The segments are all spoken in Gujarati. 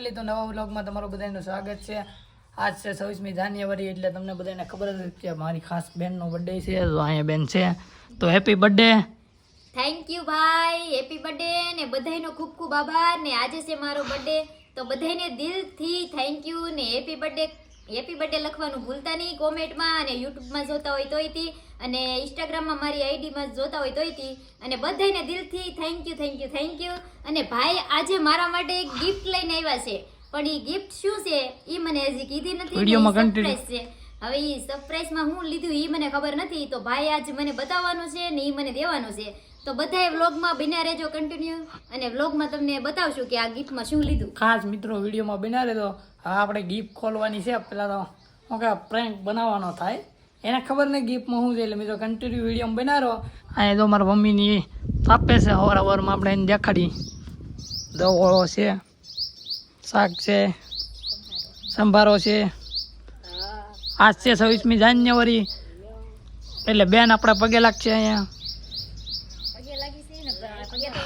ફેમિલી તો નવા વ્લોગમાં તમારું બધાનું સ્વાગત છે. આજ છે છવ્વીસમી જાન્યુઆરી એટલે તમને બધાને ખબર જ કે મારી ખાસ બેનનો બર્થડે છે, તો અહીંયા બેન છે. તો હેપી બર્થડે થેન્ક યુ ભાઈ. હેપી બર્થડે ને બધાયનો ખૂબ ખૂબ આભાર ને આજે છે મારો બર્થડે તો બધાયને દિલથી થેન્ક યુ ને હેપી બર્થડે હેપી બર્થડે લખવાનું ભૂલતા નહીં કોમેન્ટમાં અને યુટ્યુબમાં જોતા હોય તોયથી અને ઇન્સ્ટાગ્રામમાં મારી આઈડીમાં જોતા હોય તોયથી અને બધાને દિલથી thank you thank you thank you અને ભાઈ આજે મારા માટે એક ગિફ્ટ લઈને આવ્યા છે. પણ એ ગિફ્ટ શું છે? એ મને હજી કીધી નથી વિડીયોમાં છે. હવે એ સરપ્રાઈઝમાં હું લીધું એ મને ખબર નથી. તો ભાઈ આજ મને બતાવવાનું છે ને એ મને દેવાનું છે. તો બધાએ વ્લોગમાં બિના રહેજો કન્ટિન્યુ અને વ્લોગમાં તમને બતાવશું કે આ ગિફ્ટમાં શું લીધું. ખાસ મિત્રો વિડીયોમાં બિના તો હવે આપણે ગિફ્ટ ખોલવાની છે. પહેલાં તો શું કે પ્રેન્ક બનાવવાનો થાય. એને ખબર નહીં ગિફ્ટમાં શું છે. એટલે મિત્રો કન્ટિન્યુ વીડિયો બનાવ્યો અહીંયા તો મારા મમ્મીની આપે છે અવારવારમાં આપણે એને દેખાડી. દવાળો છે, શાક છે, સંભારો છે. આજ છે છવ્વીસમી જાન્યુઆરી. એટલે બેન આપણા પગે લાગશે અહીંયા. પગે તો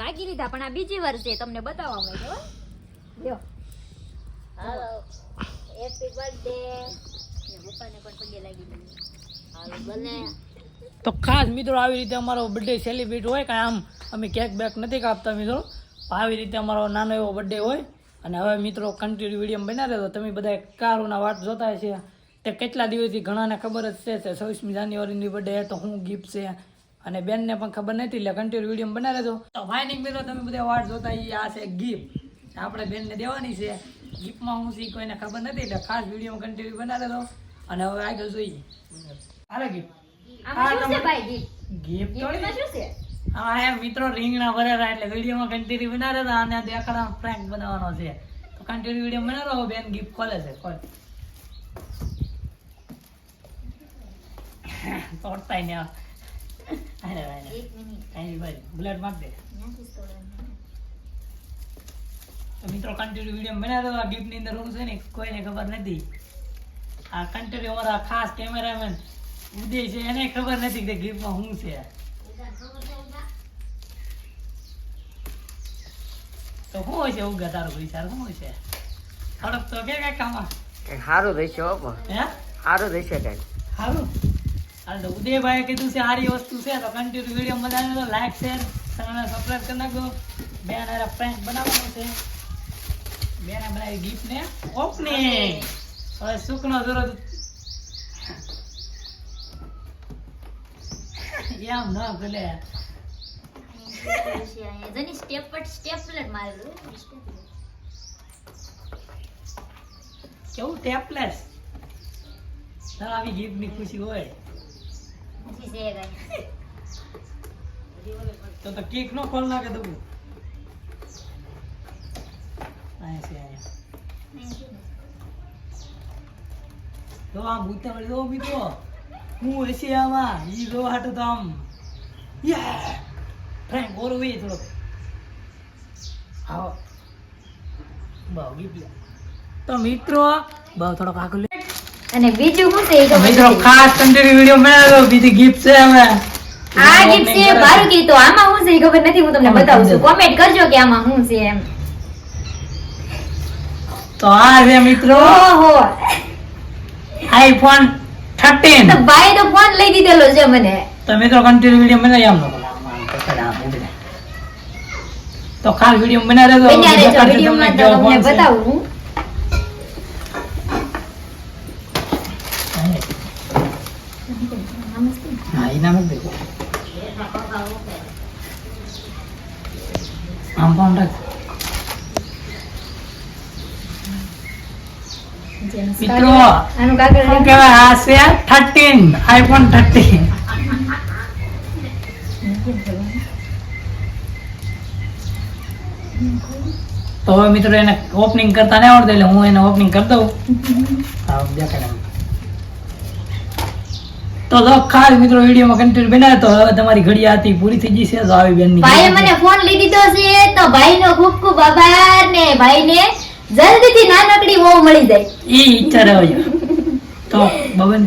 લાગી લીધા, પણ આ બીજી વાર છે. તમને બતાવવા હાલો હેપી બર્થડે પપ્પાને પણ પગે લાગી હાલો બને તો ખાસ મિત્રો આવી રીતે અમારો બર્થડે સેલિબ્રેટ હોય કાંઈ આમ અમે કેક બેક નથી કાપતા મિત્રો. આવી રીતે અમારો નાનો એવો બર્થડે હોય. અને હવે મિત્રો કન્ટિન્યુ વીડિયો બનાવે તો તમે બધા કારોના વાટ જોતા છે તે કેટલા દિવસથી ઘણાને ખબર જ છે છવ્વીસમી જાન્યુઆરીની બર્થડે તો શું ગિફ્ટ છે? અને બેનને પણ ખબર નથી એટલે કન્ટિન્યુ વીડિયો બનાવે તો તો ફાઇનિંગ મિત્રો તમે બધા વાટ જોતા એ આ છે ગિફ્ટ આપણે બેનને દેવાની છે. ગિફ્ટમાં હું શી કોઈને ખબર નથી એટલે ખાસ વીડિયો કન્ટિન્યુ બનાવે તો અને હવે આગળ જોઈએ. હાલો છે હા હે મિત્રો રીંગણા ભરેલા એટલે વિડીયોમાં કન્ટિન્યુ બનાવે તો અને દેખાડા પ્રેન્ક બનાવવાનો છે. તો કન્ટિન્યુ વીડિયો બનાવો બેન ગિફ્ટ ખોલે છે ખોલ. તોડતાય ને અરે ભાઈ બ્લડ માર દે ત્યાંથી જ તોડવાનું. તો મિત્રો કન્ટિન્યુ વીડિયો બનાવ્યો આ gift ની અંદર હું છે ને કોઈને ખબર નથી. આ કન્ટિન્યુ અમારા ખાસ કેમેરામેન ઉદય છે એને ખબર નથી કે ગિફ્ટમાં શું છે. તો શું છે ઉગા તારો વિચાર શું છે? થોડોક તો કે કાંઈક આમાં. સારું રહેશે હો સારું રહેશે કંઈક. સારું હાલ તો ઉદયભાઈએ કીધું છે સારી વસ્તુ છે તો કન્ટિન્યુ વીડિયો બનાવ્યો તો લાઈક શેર ચેનલને સબસ્ક્રાઈબ કરી નાખો બે ફ્રેન્ડ બનાવવાનું છે. બેને બનાવી ગિફ્ટ ને ઓપનિંગ હવે સુખનો જરો એમ ન ભલે. જેની સ્ટેપ પર સ્ટેપલેટ મારેલું. કેવું ટેપલેસ તાર આવી ગિફ્ટની ખુશી હોય. છે તો તો કેક નો ખોલ નાખે તું અહીંયા તો આમ ઉતાવળ જો મિત્રો હું હશે આમાં ઈ જો હાટો તો આમ યે ફ્રેન્ક ઓરો વે થોડો આવો બહુ ગીત તો મિત્રો બહુ થોડો કાકુ લે અને બીજું શું છે તો મિત્રો ખાસ કન્ટિન્યુ વિડિયો બનાવ્યો બીજી ગિફ્ટ છે અમે. આ ગિફ્ટ છે બારુકી તો આમાં શું છે ખબર નથી હું તમને બતાવું છું. કોમેન્ટ કરજો કે આમાં શું છે એમ. તો આ છે મિત્રો. ઓહો. આઈફોન 13 તો ભાઈ નો ફોન લઈ દીધેલો છે મને. તો મિત્રો કન્ટિન્યુ વિડિયો મને આમ નો તો ખાલી વિડિયો બનાવી રહેજો દેખાડજો વિડીયોમાં તમને. બતાવું. હા એના માં દેખો આમ પણ રાખ. મિત્રો શું કહેવાય આ છે 13 આઈફોન 13 તો હવે મિત્રો એને ઓપનિંગ કરતા નહીં આવડતું એટલે હું એને ઓપનિંગ કરી દઉં. તો તો ખાસ મિત્રો વિડીયોમાં કન્ટેન્ટ બનાવ્યો તો હવે તમારી ઘડી આતી પૂરી થઈ જશે તો આવી બેનની ભાઈએ મને ફોન લઈ દીધો છે તો ભાઈનો ખૂબ ખૂબ આભાર ને ભાઈને જલ્દીથી નાનકડી વહુ મળી જાય. ઈ ઈચ્છા રહેજો તો બબન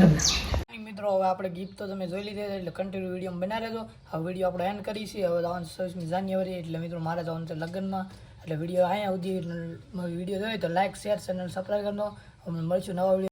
મિત્રો હવે આપણે ગીત તો તમે જોઈ લીધી એટલે કન્ટિન્યુ વીડિયો બનાવી લેજો હવે વીડિયો આપણે એન્ડ કરીશું હવે જવાનું છવ્વીસમી જાન્યુઆરી એટલે મિત્રો મારે જવાનું છે લગ્નમાં. એટલે વીડિયો અહીંયા સુધી વીડિયો જોઈએ તો લાઈક શેર ચેનલ સબસ્ક્રાઈબ કરી દો. અમને મળશું નવા વીડિયો